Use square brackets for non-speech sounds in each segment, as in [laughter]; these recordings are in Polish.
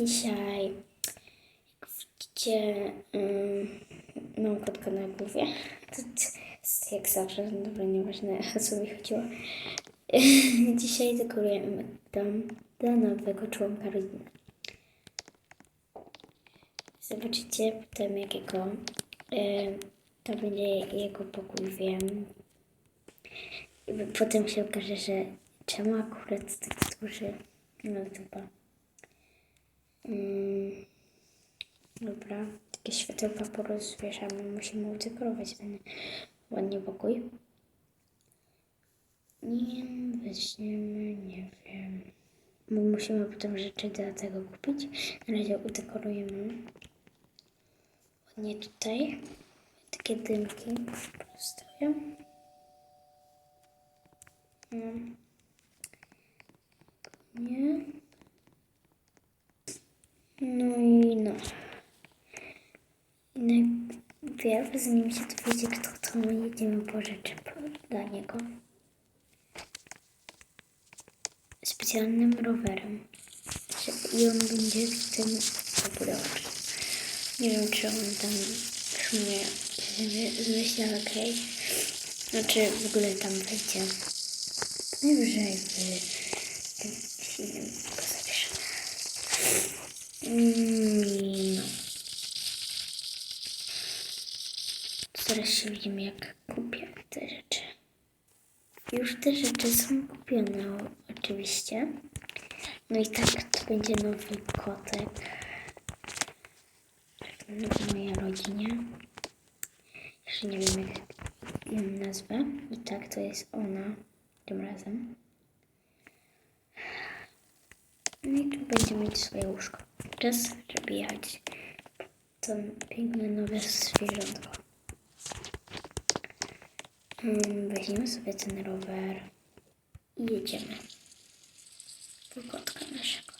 Dzisiaj, jak widzicie, ym, mam kotka na głowie. To jest jak zawsze, dobra, nieważne o co mi chodziło. [laughs] Dzisiaj dekorujemy dom dla nowego członka rodziny. Zobaczycie potem jakiego y, to będzie jego pokój, wiem. I potem się okaże, że czemu akurat tak duży, no chyba. Mm, dobra, takie światełka porozwieszamy. Musimy udekorować ten ładnie pokój. Nie weźmiemy, nie wiem. Bo musimy potem rzeczy do tego kupić. Na razie udekorujemy. Ładnie tutaj. Takie dymki pozostawiam. No. Nie. No i no. Najpierw, zanim się dowiecie, kto to, jedziemy po rzeczy dla niego. Specjalnym rowerem. I on będzie w tym obudować. Nie wiem, czy on tam w sumie zmyśla, okej. Znaczy, w ogóle tam wejdzie. Najwyżej w tym filmie go zapiszemy. Mm, No. Zaraz się widzimy, jak kupię te rzeczy. Już te rzeczy są kupione, oczywiście. No i tak, to będzie nowy kotek. W mojej rodzinie. Jeszcze nie wiem, jak ją nazwę. I tak, to jest ona tym razem. No i tu będzie mieć swoje łóżko. Czas, żeby jechać to piękne nowe zwierzątko. Mm, Weźmiemy sobie ten rower i jedziemy po naszego.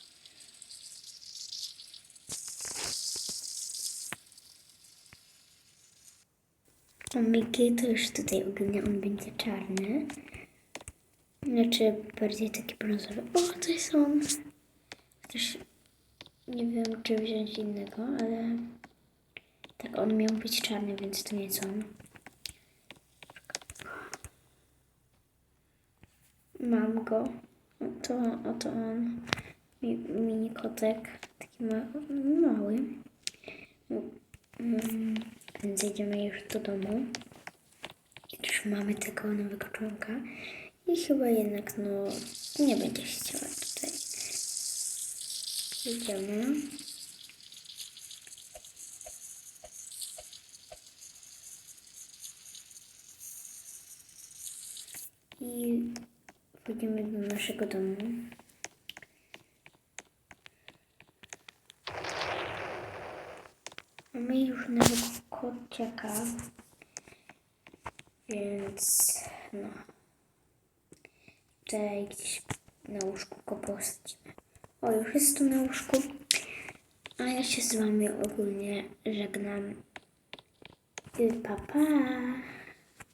Omigi to już tutaj ogólnie on będzie czarny. Znaczy bardziej taki brązowy. O, to jest on. Też nie wiem, czy wziąć innego, ale tak on miał być czarny, więc to nie on. Mam go. Oto, oto on. Mi, mini kotek. Taki ma, mały. Mm, Więc idziemy już do domu. Już mamy tego nowego członka. I chyba jednak, no, nie będzie chciała. Idziemy. I wchodzimy do naszego domu. Mamy już nowego kociaka. Więc no. Tutaj gdzieś na łóżku go posadzimy. O, już jest tu na łóżku. A ja się z wami ogólnie żegnam. Pa, pa.